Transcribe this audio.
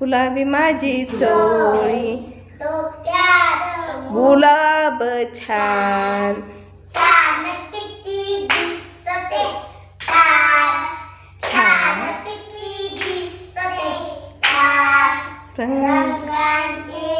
गुलाबी माझी चोळी. गुलाब छान. रंगांचे